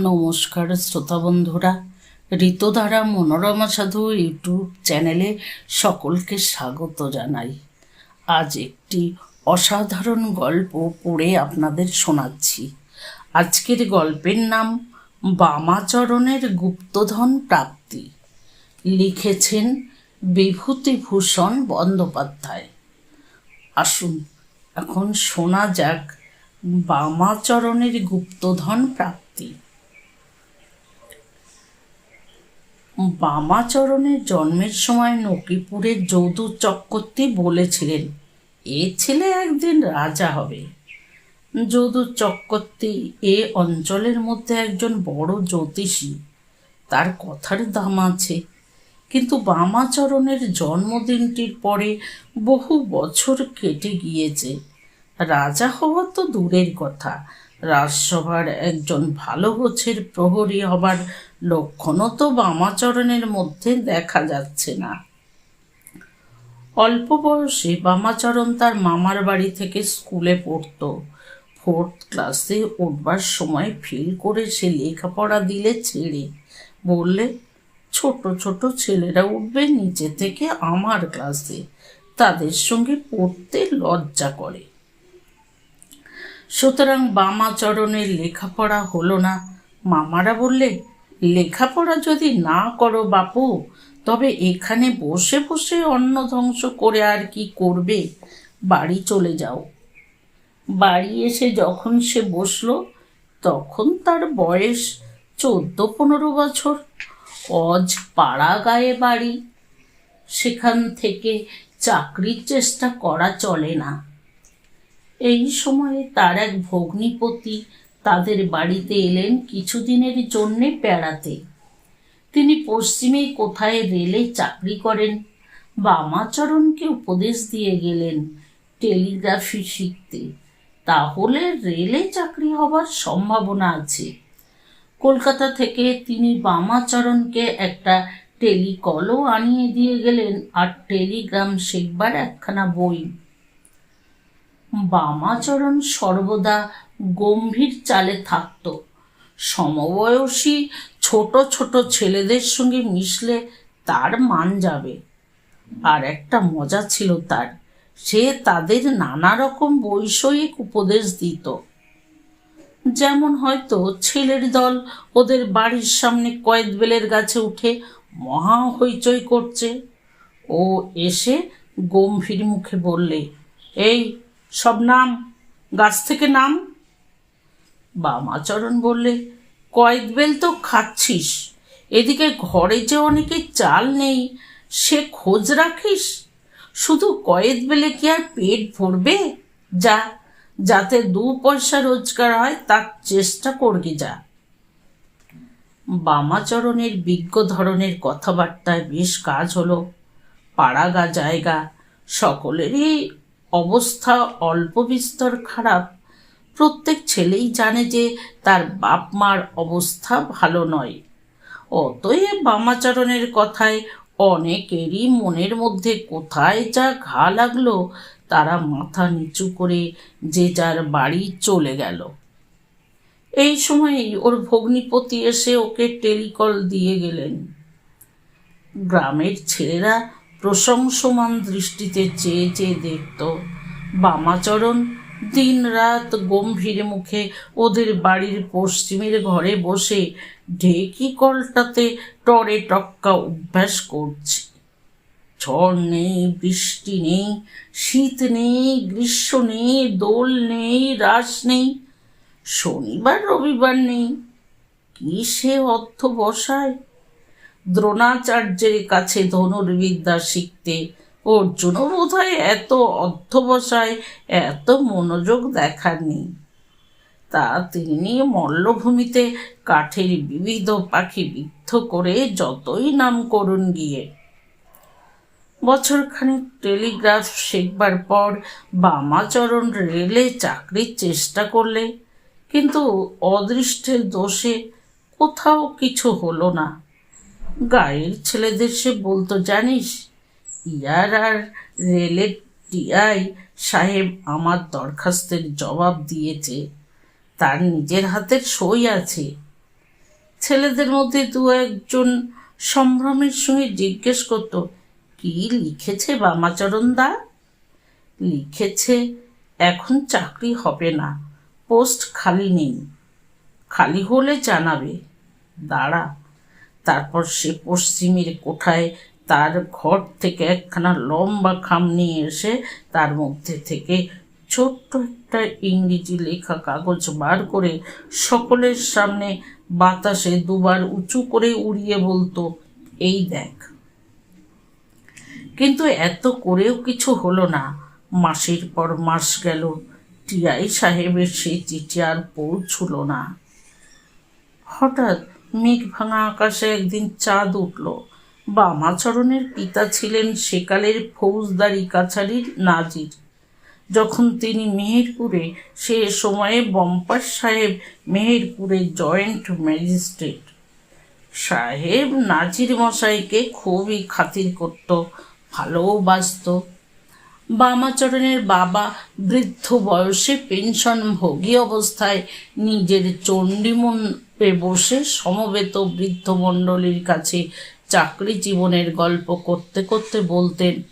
নমস্কার শ্রোতা বন্ধুরা, ঋতুধারা মনোরমা সাধু ইউটিউব চ্যানেলে সকলকে স্বাগত জানাই। আজ একটি অসাধারণ গল্প পড়ে আপনাদের শোনাচ্ছি। আজকের গল্পের নাম বামাচরণের গুপ্তধন প্রাপ্তি। লিখেছেন বিভূতিভূষণ বন্দ্যোপাধ্যায়। আসুন এখন শোনা যাক বামাচরণের গুপ্তধন প্রাপ্তি। বামাচরণের জন্মের সময় নকিপুরের যৌদু চক্রবর্তী বলেছিলেন, এ ছেলে একদিন রাজা হবে। যদু চক্রবর্তী এ অঞ্চলের মধ্যে একজন বড় জ্যোতিষী। তার কথার দাম আছে। কিন্তু বামাচরণের জন্মদিনটির পরে বহু বছর কেটে গিয়েছে। রাজা হওয়া তো দূরের কথা। রাজসভার একজন ভালো গোছের প্রহরী হবার লক্ষণও তো বামাচরণের মধ্যে দেখা যাচ্ছে না। অল্প বয়সে বামাচরণ তার মামার বাড়ি থেকে স্কুলে পড়তো। ফোর্থ ক্লাসে উঠবার সময় ফিল করে সে লেখাপড়া দিলে ছেড়ে। বললে, ছোট ছোট ছেলেরা উঠবে নিচে থেকে আমার ক্লাসে। তাদের সঙ্গে পড়তে লজ্জা করে। সুতরাং বামাচরণের লেখাপড়া হলো না। মামারা বললে, লেখাপড়া যদি না করো বাপু, তবে এখানে বসে বসে অন্ন ধ্বংস করে আর কি করবে? বাড়ি চলে যাও। বাড়ি এসে যখন সে বসল, তখন তার বয়স চোদ্দ পনেরো বছর। অজ পাড়া গায়ে বাড়ি। সেখান থেকে চাকরির চেষ্টা করা চলে না। এই সময়ে তার এক ভগ্নিপতি তাদের বাড়িতে এলেন কিছুদিনের জন্যে বেড়াতে। তিনি পশ্চিমে কোথায় রেলে চাকরি করেন, বামাচরণকে উপদেশ দিয়ে গেলেন টেলিগ্রাফি শিখতে। তাহলে রেলে চাকরি হবার সম্ভাবনা আছে। কলকাতা থেকে তিনি বামাচরণকে একটা টেলিকলও আনিয়ে দিয়ে গেলেন আর টেলিগ্রাম শিখবার একখানা বই। বামাচরণ সর্বদা গম্ভীর চালে থাকত। সমবয়সী ছোট ছোট ছেলেদের সঙ্গে মিশলে তার মান যাবে। আর একটা মজা ছিল তার, সে তাদের নানা রকম বৈষয়িক উপদেশ দিত। যেমন হয়তো ছেলের দল ওদের বাড়ির সামনে কয়েদ বেলের গাছে উঠে মহা হইচই করছে। ও এসে গম্ভীর মুখে বললে, এই সব নাম, গাছ থেকে নাম। বামাচরণ বললে, কয়েক বেল তো খাচ্ছিস। এদিকে ঘরে যে অনেকে চাল নেই, সে খোঁজ রাখিস? শুধু কয়েদ বেলে কি আর পেট ভরবে? যা, যাতে দু পয়সা রোজগার হয়, তার চেষ্টা করবি যা। বামাচরণের বিজ্ঞ ধরনের কথাবার্তায় বেশ কাজ হলো। পাড়াগা জায়গা, সকলেরই অবস্থা অল্প বিস্তর খারাপ। প্রত্যেক ছেলেই জানে যে তার বাপ মার অবস্থা ভালো নয়। অতএব বামাচরণের কথায় অনেকেরই মনের মধ্যে কোথায় যা ঘা লাগল, তারা মাথা নিচু করে যে যার বাড়ি চলে গেল। এই সময়েই ওর ভগ্নিপতি এসে ওকে টেলিকল দিয়ে গেলেন। গ্রামের ছেলেরা প্রশংসমান দৃষ্টিতে চেয়ে চেয়ে দেখত। বামাচরণ দিন রাত গম্ভীর মুখে ওদের বাড়ির পশ্চিমের ঘরে বসে ঢেকি কলটাতে টরে টক্কা অভ্যাস করছে। ঝড় নেই, বৃষ্টি নেই, শীত নেই, গ্রীষ্ম নেই, দোল নেই, রাস নেই, শনিবার, রবিবার নেই। কি সে অর্থ বসায়? দ্রোণাচার্যের কাছে ধনুর্বিদ্যা শিখতে। অর্জুনও বোধ হয় এত অধ্যবসায়, এত মনোযোগ দেখাননি। তা তিনি মল্লভূমিতে কাঠের বিবিধ পাখি বিদ্ধ করে যতই নাম করুন গিয়ে। বছরখানেক টেলিগ্রাফ শেখবার পর বামাচরণ রেলে চাকরির চেষ্টা করলে, কিন্তু অদৃষ্টের দোষে কোথাও কিছু হলো না। গায়ের ছেলেদের সে বলতো জানিস। ইয়ার আর রেলের টিআই সাহেব আমার দরখাস্তের জবাব দিয়েছে। তার নিজের হাতের সই আছে। ছেলেদের মধ্যে দু একজন সম্ভ্রমের সঙ্গে জিজ্ঞেস করত, কি লিখেছে বামাচরণ দা? লিখেছে, এখন চাকরি হবে না, পোস্ট খালি নেই। খালি হলে জানাবে। দাঁড়া তারপর সে পশ্চিমের কোঠায় তার ঘর থেকে একখানা লম্বা খাম নিয়ে এসে তার মধ্যে থেকে ছোট্ট একটা ইংরেজি লেখা কাগজ বার করে সকলের সামনে বাতাসে দুবার উঁচু করে উড়িয়ে বলতো, এই দেখ। কিন্তু এত করেও কিছু হলো না। মাসের পর মাস গেল, টিআই সাহেবের সেই চিঠি আর পৌঁছল না। হঠাৎ মেঘ ভাঙা আকাশে একদিন চাঁদ উঠল। বামাচরণের পিতা ছিলেন সেকালের ফৌজদারি কাছারির নাজির। যখন তিনি মেহেরপুরে, সে সময়ে বম্পাস সাহেব মেহেরপুরে জয়েন্ট ম্যাজিস্ট্রেট। সাহেব নাজির মশাইকে খুবই খাতির করত, ভালোবাসত। বামাচরণের বাবা বৃদ্ধ বয়সে পেনশন ভোগী অবস্থায় নিজের চণ্ডীমণ্ডপে বসে সমবেত বৃদ্ধ মণ্ডলীর কাছে চাকরি জীবনের গল্প করতে করতে বলতেন,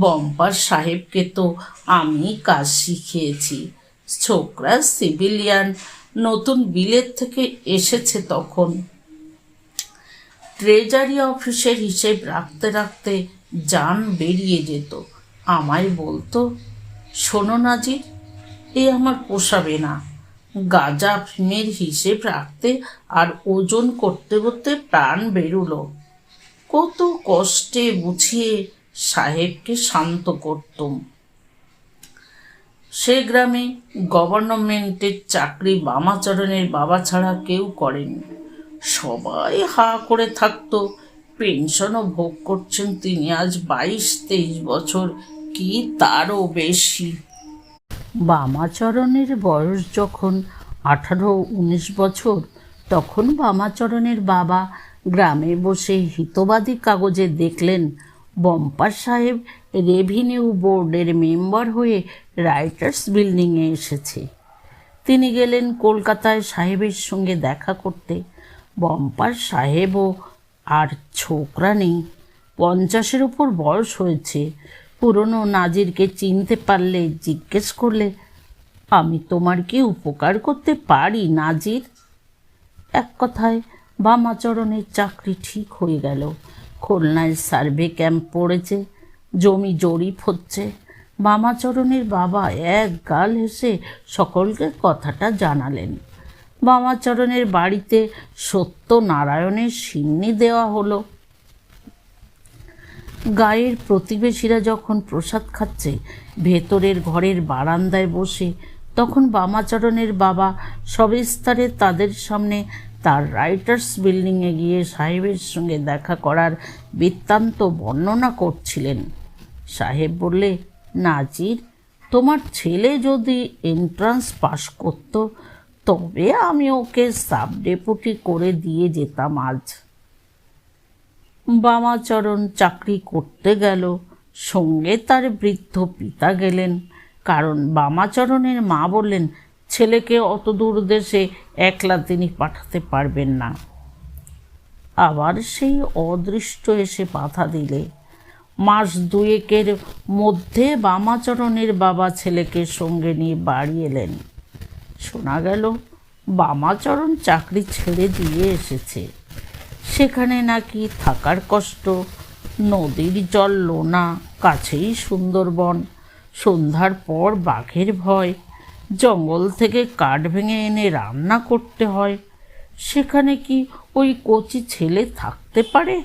বম্পার সাহেবকে তো আমি কাজ শিখিয়েছি। ছোকরা সিভিলিয়ান, নতুন বিলেত থেকে এসেছে তখন। ট্রেজারি অফিসের হিসেব রাখতে রাখতে যান বেরিয়ে যেত। আমায় বলতো, শোনো নাজির এ আমার পোষাবে না। গাঁজা ফিমের হিসেব রাখতে আর ওজন করতে করতে প্রাণ বেরুলো। কত কষ্টে বুঝিয়ে সাহেবকে শান্ত করতুম। সে গ্রামে গভর্নমেন্টের চাকরি বামাচরণের বাবা ছাড়া কেউ করেনি। সবাই হা করে থাকতো। পেনশনও ভোগ করছেন তিনি আজ বাইশ তেইশ বছর কি তারও বেশি? বামাচরণের বয়স যখন আঠারো উনিশ বছর, তখন বামাচরণের বাবা গ্রামে বসে হিতবাদী কাগজে দেখলেন বম্পার সাহেব রেভিনিউ বোর্ডের মেম্বার হয়ে রাইটার্স বিল্ডিংয়ে এসেছে। তিনি গেলেন কলকাতায় সাহেবের সঙ্গে দেখা করতে। বম্পার সাহেবও আর ছোকরা নেই। পঞ্চাশের উপর বয়স হয়েছে। পুরনো নাজিরকে চিনতে পারলে জিজ্ঞেস করলে, আমি তোমার কি উপকার করতে পারি, নাজির? এক কথায় বামাচরণের চাকরি ঠিক হয়ে গেল। খুলনায় সার্ভে ক্যাম্প পড়েছে, জমি জরিপ হচ্ছে। বামাচরণের বাবা এক গাল হেসে সকলকে কথাটা জানালেন। বামাচরণের বাড়িতে সত্যনারায়ণের সিন্নি দেওয়া হলো। গায়ের প্রতিবেশীরা যখন প্রসাদ খাচ্ছে, ভেতরের ঘরের বারান্দায় বসে, তখন বামাচরণের বাবা সবিস্তারে তাদের সামনে তার রাইটার্স বিল্ডিংয়ে গিয়ে সাহেবের সঙ্গে দেখা করার বৃত্তান্ত বর্ণনা করছিলেন। সাহেব বললে, নাজির, তোমার ছেলে যদি এন্ট্রান্স পাশ করত, তবে আমি ওকে সাব ডেপুটি করে দিয়ে যেতাম আজ। বামাচরণ চাকরি করতে গেল। সঙ্গে তার বৃদ্ধ পিতা গেলেন। কারণ বামাচরণের মা বললেন, ছেলেকে অত দূর দেশে একলা তিনি পাঠাতে পারবেন না। আবার সেই অদৃষ্ট এসে বাধা দিলে। মাস দুয়েকের মধ্যে বামাচরণের বাবা ছেলেকে সঙ্গে নিয়ে বাড়ি এলেন। শোনা গেল, বামাচরণ চাকরি ছেড়ে দিয়ে এসেছে। সেখানে নাকি থাকার কষ্ট। নদীর জল লোনা, কাছেই সুন্দরবন। সন্ধ্যার পর বাঘের ভয়। জঙ্গল থেকে কাঠ ভেঙে এনে রান্না করতে হয়। সেখানে কি ওই কচি ছেলে থাকতে পারে?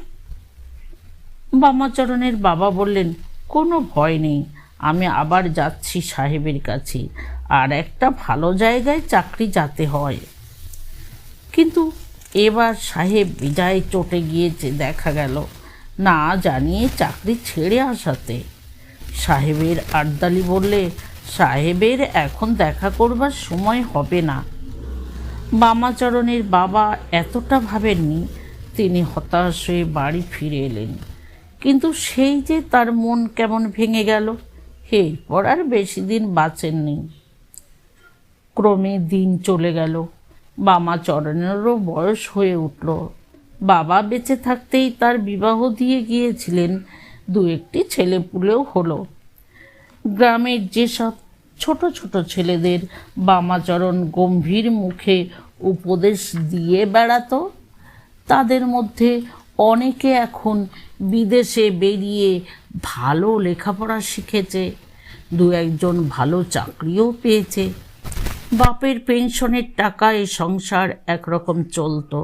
বামাচরণের বাবা বললেন, কোনো ভয় নেই, আমি আবার যাচ্ছি সাহেবের কাছে। আর একটা ভালো জায়গায় চাকরি যাতে হয়। কিন্তু এবার সাহেব বিদায় চটে গিয়েছে, দেখা গেল। না জানিয়ে চাকরি ছেড়ে আসাতে। সাহেবের আর্দালি বললে, সাহেবের এখন দেখা করবার সময় হবে না। বামাচরণের বাবা এতটা ভাবেননি, তিনি হতাশ হয়ে বাড়ি ফিরে এলেন। কিন্তু সেই যে তার মন কেমন ভেঙে গেল, এরপর আর বেশি দিন বাঁচেননি। ক্রমে দিন চলে গেল। বামা চরণেরও বয়স হয়ে উঠল। বাবা বেঁচে থাকতেই তার বিবাহ দিয়ে গিয়েছিলেন। দু একটি ছেলে পুলেও হলো। গ্রামের যেসব ছোট ছোট ছেলেদের বামাচরণ গম্ভীর মুখে উপদেশ দিয়ে বেড়াতো, তাদের মধ্যে অনেকে এখন বিদেশে বেরিয়ে ভালো লেখাপড়া শিখেছে। দু একজন ভালো চাকরিও পেয়েছে। বাপের পেনশনের টাকায় সংসার একরকম চলতো।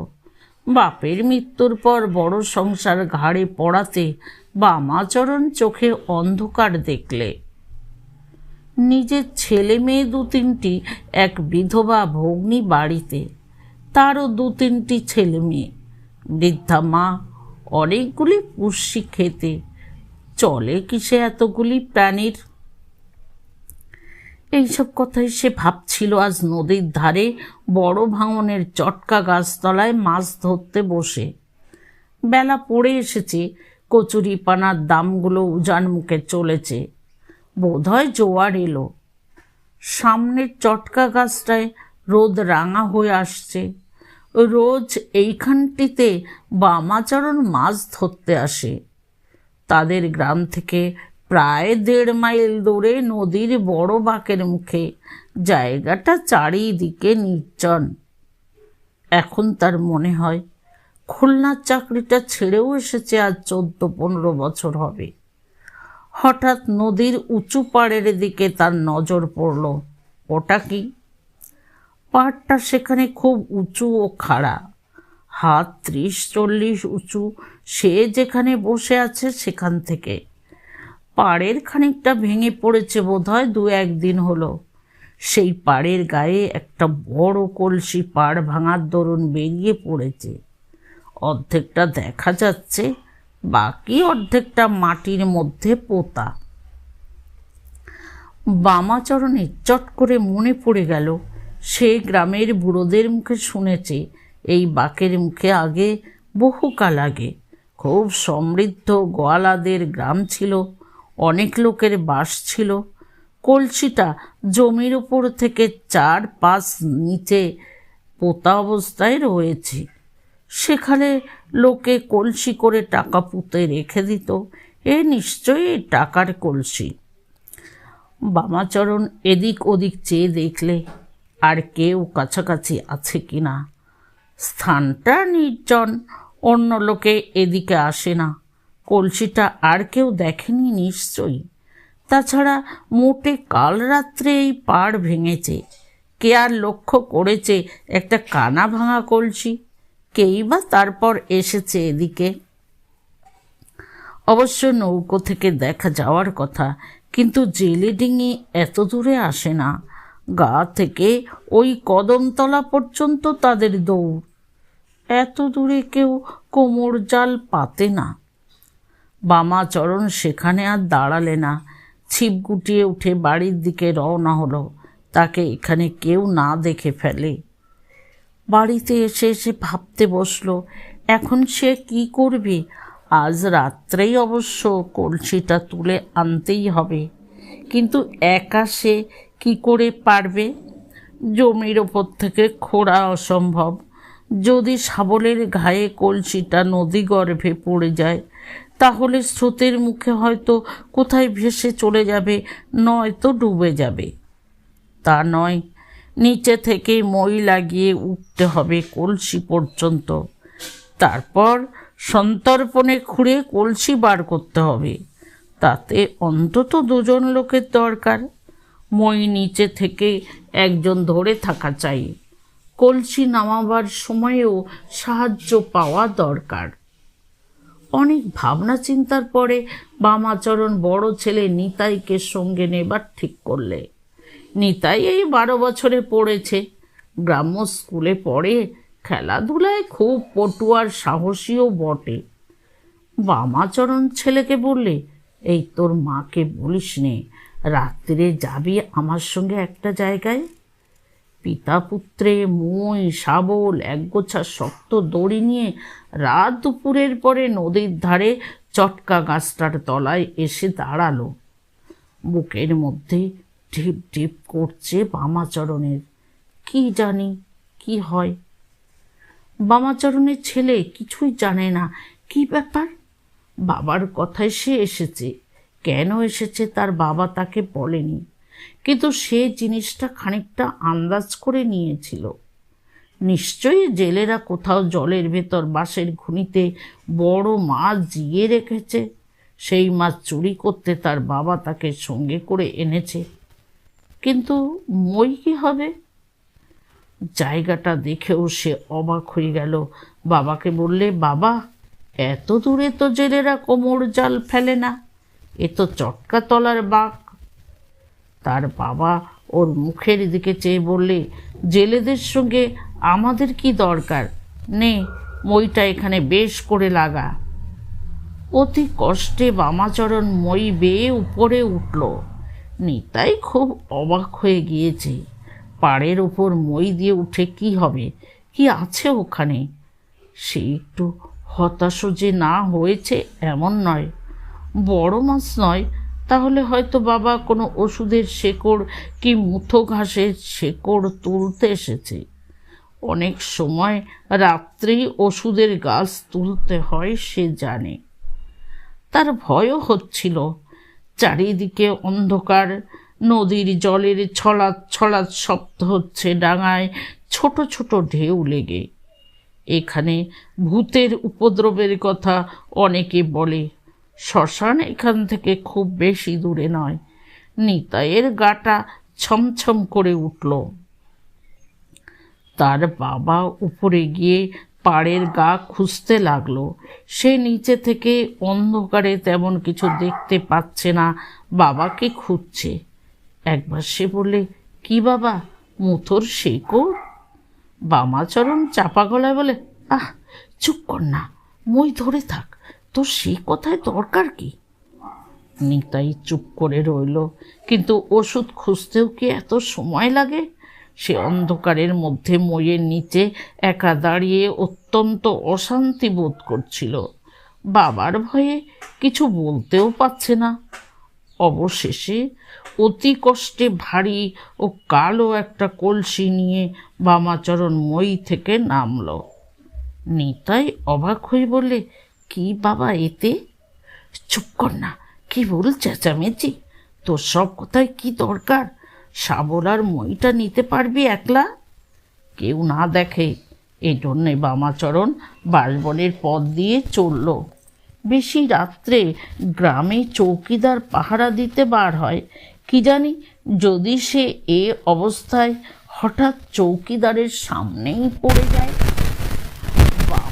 বাপের মৃত্যুর পর বড় সংসার ঘাড়ে পড়াতে বামাচরণ চোখে অন্ধকার দেখলে। নিজের ছেলে মেয়ে দু তিনটি, এক বিধবা ভগ্নী বাড়িতে, তারও দু তিনটি ছেলে মেয়ে, বৃদ্ধা মা, অনেকগুলি পুষ্যি খেতে। চলে কিসে এতগুলি প্রাণীর? এইসব কথাই সে ভাবছিল আজ নদীর ধারে বড় ভাঙনের চটকা গাছতলায় মাছ ধরতে বসে। বেলা পড়ে এসেছে কচুরি পানার দামগুলো উজান মুখে চলেছে। বোধহয় জোয়ার এলো। সামনের চটকা গাছটায় রোদ রাঙা হয়ে আসছে। রোজ এইখানটিতে বামাচরণ মাছ ধরতে আসে। তাদের গ্রাম থেকে প্রায় দেড় মাইল দূরে নদীর বড় বাঁকের মুখে জায়গাটা চারিদিকে নির্জন। এখন তার মনে হয় খুলনার চাকরিটা ছেড়েও এসেছে আজ চোদ্দ পনেরো বছর হবে। হঠাৎ নদীর উঁচু পাড়ের দিকে তার নজর পড়ল। ওটা কি? পাড়টা সেখানে খুব উঁচু ও খাড়া। হাত ত্রিশ চল্লিশ উঁচু। সে যেখানে বসে আছে সেখান থেকে। পাড়ের খানিকটা ভেঙে পড়েছে বোধহয়, দু একদিন হলো। সেই পাড়ের গায়ে একটা বড় কলসি পাড় ভাঙার দরুন বেরিয়ে পড়েছে। অর্ধেকটা দেখা যাচ্ছে, বাকি অর্ধেকটা মাটির মধ্যে পোতা। বামাচরণে চট করে মনে পড়ে গেল, সে গ্রামের বুড়োদের মুখে শুনেছে, এই বাকের মুখে আগে বহুকাল আগে। খুব সমৃদ্ধ গোয়ালাদের গ্রাম ছিল অনেক লোকের বাস ছিল। কলসিটা জমির উপর থেকে চার পাঁচ নিচে পোতা অবস্থায় রয়েছে। সেখানে লোকে কলসি করে টাকা পুঁতে রেখে দিত। এ নিশ্চয়ই টাকার কলসি। বামাচরণ এদিক ওদিক চেয়ে দেখলে, আর কেউ কাছাকাছি আছে কি না স্থানটা নির্জন, অন্য লোকে এদিকে আসে না। কলসিটা আর কেউ দেখেনি নিশ্চয়ই। তাছাড়া মোটে কাল রাত্রে এই পাড় ভেঙেছে। কে আর লক্ষ্য করেছে একটা কানা ভাঙা কলসি? কেই বা তারপর এসেছে এদিকে? অবশ্য নৌকো থেকে দেখা যাওয়ার কথা, কিন্তু জেলে ডিঙি এত দূরে আসে না। গা থেকে ওই কদমতলা পর্যন্ত তাদের দৌড়। এত দূরে কেউ কোমর জাল পাতে না। বামাচরণ সেখানে আর দাঁড়ালে না। ছিপ গুটিয়ে উঠে বাড়ির দিকে রওনা হলো। তাকে এখানে কেউ না দেখে ফেলে। বাড়িতে এসে এসে ভাবতে বসল, এখন সে কি করবে? আজ রাত্রেই অবশ্য কলসিটা তুলে আনতেই হবে। কিন্তু একা সে কী করে পারবে? জমির ওপর থেকে খোঁড়া অসম্ভব। যদি শাবলের ঘায়ে কলসিটা নদী গর্ভে পড়ে যায় তাহলে স্রোতের মুখে হয়তো কোথায় ভেসে চলে যাবে নয়তো ডুবে যাবে। তা নয়, নিচে থেকে মই লাগিয়ে উঠতে হবে কলসি পর্যন্ত। তারপর সন্তর্পণে খুঁড়ে কলসি বার করতে হবে। তাতে অন্তত দুজন লোকের দরকার। মই নিচে থেকে একজন ধরে থাকা চাই। কলসি নামাবার সময়েও সাহায্য পাওয়া দরকার। অনেক ভাবনা চিন্তার পরে বামাচরণ বড় ছেলে নিতাইকে সঙ্গে নেবার ঠিক করলে। নিতাই এই বারো বছরে পড়েছে। গ্রাম্য স্কুলে পড়ে খেলাধুলায় খুব পটুয়ার সাহসীও বটে। বামাচরণ ছেলেকে বললে, এই তোর মাকে বলিস নে রাত্রিরে যাবি আমার সঙ্গে একটা জায়গায়? পিতা পুত্রে মই শাবল, একগোছা শক্ত দড়ি নিয়ে রাত দুপুরের পরে নদীর ধারে চটকা গাছটার তলায় এসে দাঁড়াল। বুকের মধ্যে ঢিপ ঢিপ করছে বামাচরণের। কি জানি কি হয়? বামাচরণের ছেলে কিছুই জানে না। কি ব্যাপার? বাবার কথায় সে এসেছে। কেন এসেছে তার বাবা তাকে বলেনি। কিন্তু সে জিনিসটা খানিকটা আন্দাজ করে নিয়েছিল। নিশ্চয়ই জেলেরা কোথাও জলের ভেতর বাঁশের ঘুনিতে বড় মাছ জিয়ে রেখেছে। সেই মাছ চুরি করতে তার বাবা তাকে সঙ্গে করে এনেছে। কিন্তু মই কি হবে? জায়গাটা দেখেও সে অবাক হয়ে গেল। বাবাকে বললে, বাবা, এত দূরে তো জেলেরা কোমর জাল ফেলে না। এ তো চটকা তলার বাঘ তার বাবা ওর মুখের দিকে চেয়ে বললে, জেলেদের সঙ্গে আমাদের কি দরকার? নে, মইটা এখানে বেশ করে লাগা। অতি কষ্টে বামাচরণ মই বেয়ে উপরে উঠল। নিতাই খুব অবাক হয়ে গিয়েছে। পাড়ের ওপর মই দিয়ে উঠে কি হবে? কি আছে ওখানে? সে একটু হতাশ যে না হয়েছে এমন নয়। বড় মাছ নয় তাহলে হয়তো বাবা কোনো ওষুধের শেকড় কি মুথো ঘাসের শেকড় তুলতে এসেছে। অনেক সময় রাত্রি ওষুধের গাছ তুলতে হয়, সে জানে। তার ভয়ও হচ্ছিল। চারিদিকে অন্ধকার, নদীর জলের ছলাৎ ছলাৎ শব্দ হচ্ছে ডাঙায় ছোট ছোট ঢেউ লেগে। এখানে ভূতের উপদ্রবের কথা অনেকে বলে। শ্মশান এখান থেকে খুব বেশি দূরে নয়। নিতাইয়ের গাটা ছমছম করে উঠল। তার বাবা উপরে গিয়ে পাড়ের গা খুঁজতে লাগল। সে নিচে থেকে অন্ধকারে তেমন কিছু দেখতে পাচ্ছে না, বাবাকে খুঁজছে। একবার সে বলে কি বাবা, মুথোর শেকড়? বামাচরণ চাপা গলায় বলে, আহ, চুপ কর না, মই ধরে থাক তোর সে কথায় দরকার কি? নিতাই চুপ করে রইল, কিন্তু ওষুধ খুঁজতেও কি এত সময় লাগে? সে অন্ধকারের মধ্যে মইয়ের নিচে একা দাঁড়িয়ে অত্যন্ত অশান্তি বোধ করছিল। বাবার ভয়ে কিছু বলতেও পারছে না। অবশেষে অতি কষ্টে ভারী ও কালো একটা কলসি নিয়ে বামাচরণ মই থেকে নামল। নিতাই অবাক হয়ে বললে কি বাবা এতে? চুপ কর না, কি বল চেঁচামেচি? তোর সব কথায় কি দরকার? শাবল আর মইটা নিতে পারবি একলা? কেউ না দেখে এই জন্যে বামাচরণ বাসবনের পথ দিয়ে চলল। বেশি রাত্রে গ্রামে চৌকিদার পাহারা দিতে বার হয়। কি জানি যদি সে এ অবস্থায় হঠাৎ চৌকিদারের সামনেই পড়ে যায়।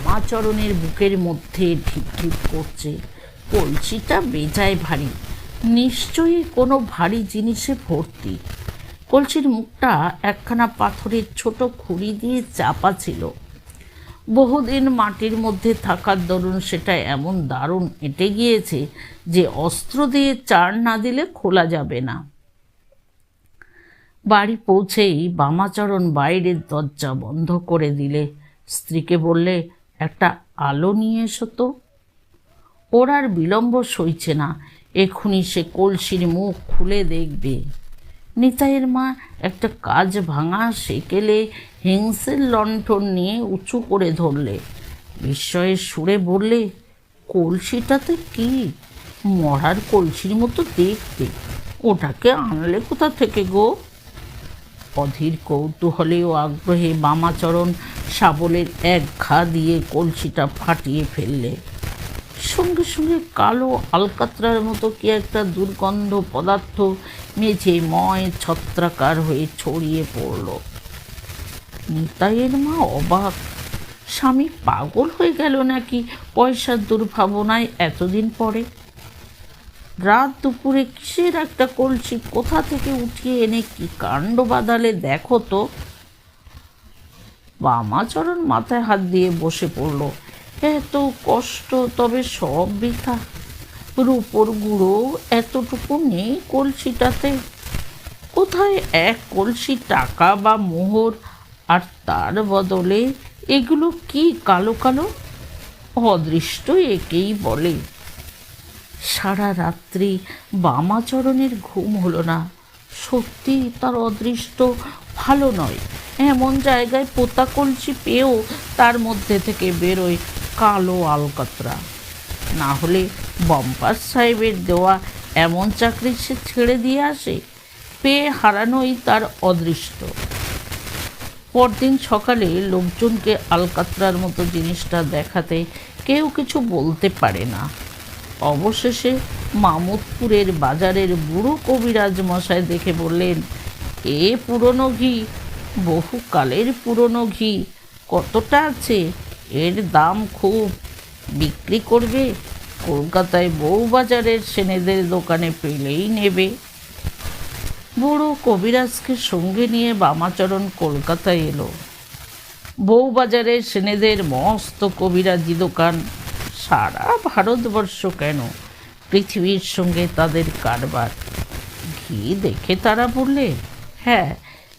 বামাচরণের বুকের মধ্যে ঢিপ করছে। কলসিটা বেজায় ভারী। নিশ্চয়ই কোনো ভারী জিনিসে ভর্তি। কলসির মুখটা একখানা পাথরের ছোট খুঁড়ি দিয়ে চাপা ছিল। বহুদিন মাটির মধ্যে থাকার দরুন সেটা এমন দারুণ এঁটে গিয়েছে যে অস্ত্র দিয়ে চার না দিলে খোলা যাবে না। বাড়ি পৌঁছেই বামাচরণ বাইরের দরজা বন্ধ করে দিলে। স্ত্রীকে বললে একটা আলো নিয়ে এসো তো। ওর আর বিলম্ব সইছে না। এক্ষুনি সে কলসির মুখ খুলে দেখবে। নিতাইয়ের মা একটা কাজ ভাঙা সেকেলে হিংসের লণ্ঠন নিয়ে উঁচু করে ধরলে। বিস্ময়ের সুরে বললে, কলসিটাতে কি? মরার কলসির মতো দেখতে। ওটাকে আনলে কোথা থেকে গো? অধীর কৌতূহলে ও আগ্রহে বামাচরণ শাবলের এক ঘা দিয়ে কলসিটা ফাটিয়ে ফেললে। সঙ্গে সঙ্গে কালো আলকাত্রার মতো কি একটা দুর্গন্ধ পদার্থ মেঝে ময় ছত্রাকার হয়ে ছড়িয়ে পড়ল। নিতাইয়ের মা অবাক। স্বামী পাগল হয়ে গেল নাকি পয়সার দুর্ভাবনায় এতদিন পরে? রাত দুপুরে কিসের একটা কলসি? কোথা থেকে উঠিয়ে এনে কি কাণ্ড বাদালে দেখো তো। বামাচরণ মাথায় হাত দিয়ে বসে পড়ল। এত কষ্ট, তবে সব বৃথা। রূপোর গুঁড়ো এতটুকু নেই কলসিটাতে। কোথায় এক কলসি টাকা বা মোহর? আর তার বদলে এগুলো কি কালো কালো? অদৃষ্ট একেই বলে। সারা রাত্রি বামাচরণের ঘুম হলো না। সত্যি তার অদৃষ্ট ভালো নয়। এমন জায়গায় পোতা কলসি পেয়েও তার মধ্যে থেকে বেরোয় কালো আলকাতরা। না হলে বম্পার সাহেবের দেওয়া এমন চাকরি সে ছেড়ে দিয়ে আসে, পেয়ে হারানোই তার অদৃষ্ট। পরদিন সকালে লোকজনকে আলকাতরার মতো জিনিসটা দেখাতে কেউ কিছু বলতে পারে না। অবশেষে মামুদপুরের বাজারের বুড়ো কবিরাজ মশাই দেখে বললেন, এ পুরনো ঘি, বহুকালের পুরনো ঘি, কতটা আছে? এর দাম খুব। বিক্রি করবে? কলকাতায় বউবাজারের সেনেদের দোকানে পেলেই নেবে। বুড়ো কবিরাজকে সঙ্গে নিয়ে বামাচরণ কলকাতায় এলো। বউবাজারের সেনেদের মস্ত কবিরাজি দোকান সারা ভারতবর্ষ কেন? পৃথিবীর সঙ্গে তাদের কারবার। ঘি দেখে তারা বললে হ্যাঁ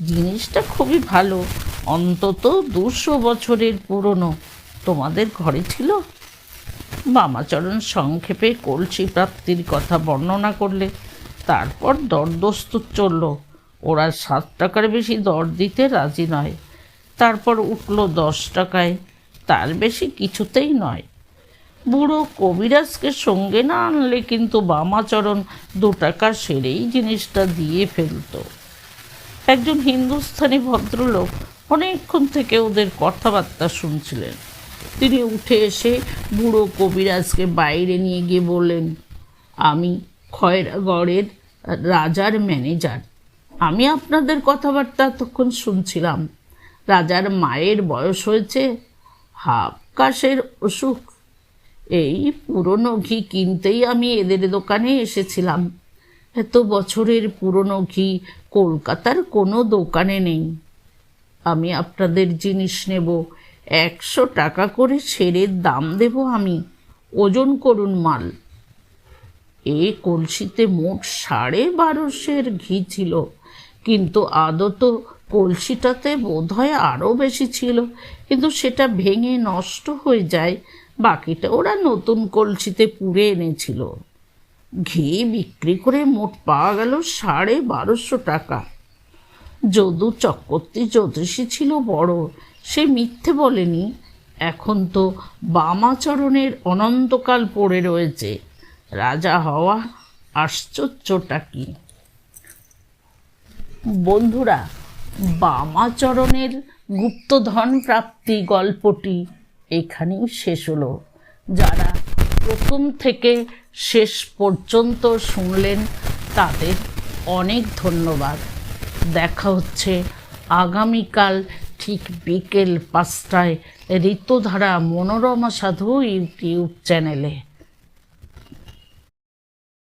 জিনিসটা খুবই ভালো। অন্তত দুশো বছরের পুরনো। তোমাদের ঘরে ছিল? বামাচরণ সংক্ষেপে কলসি প্রাপ্তির কথা বর্ণনা করলে, তারপর দরদস্তুর চলল। ওরা সাত টাকার বেশি দর দিতে রাজি নয়। তারপর উঠল দশ টাকায়। তার বেশি কিছুতেই নয়। বুড়ো কবিরাজকে সঙ্গে না আনলে কিন্তু বামাচরণ দু টাকা সেরেই জিনিসটা দিয়ে ফেলতো। একজন হিন্দুস্থানি ভদ্রলোক অনেকক্ষণ থেকে ওদের কথাবার্তা শুনছিলেন। তিনি উঠে এসে বুড়ো কবিরাজকে বাইরে নিয়ে গিয়ে বললেন, আমি খয়রাগড়ের রাজার ম্যানেজার। আমি আপনাদের কথাবার্তা এতক্ষণ শুনছিলাম। রাজার মায়ের বয়স হয়েছে, হাফ কাশের অসুখ এই পুরনো ঘি কিনতেই আমি এদের দোকানে এসেছিলাম। এত বছরের পুরনো ঘি কলকাতার কোনো দোকানে নেই। আমি আপনাদের জিনিস নেব। একশো টাকা করে সেরের দাম দেব আমি। ওজন করুন মাল। এ কলসিতে মোট সাড়ে বারোশের ঘি ছিল। কিন্তু আদত কলসিটাতে বোধহয় আরও বেশি ছিল। কিন্তু সেটা ভেঙে নষ্ট হয়ে যায়। বাকিটা ওরা নতুন কলসিতে পুড়ে এনেছিল। ঘি বিক্রি করে মোট পাওয়া গেল সাড়ে বারোশো টাকা। যদু চক্রবর্তী জ্যোতিষী ছিল বড়। সে মিথ্যে বলেনি, এখন তো বামাচরণের অনন্তকাল পড়ে রয়েছে। রাজা হওয়া আশ্চর্যটা কি? বন্ধুরা, বামাচরণের গুপ্তধন প্রাপ্তি গল্পটি এখানেই শেষ হলো। যারা প্রথম থেকে শেষ পর্যন্ত শুনলেন, তাদের অনেক ধন্যবাদ। দেখা হচ্ছে আগামীকাল ঠিক বিকেল পাঁচটায় ঋতুধারা মনোরমা সাধু ইউটিউব চ্যানেলে।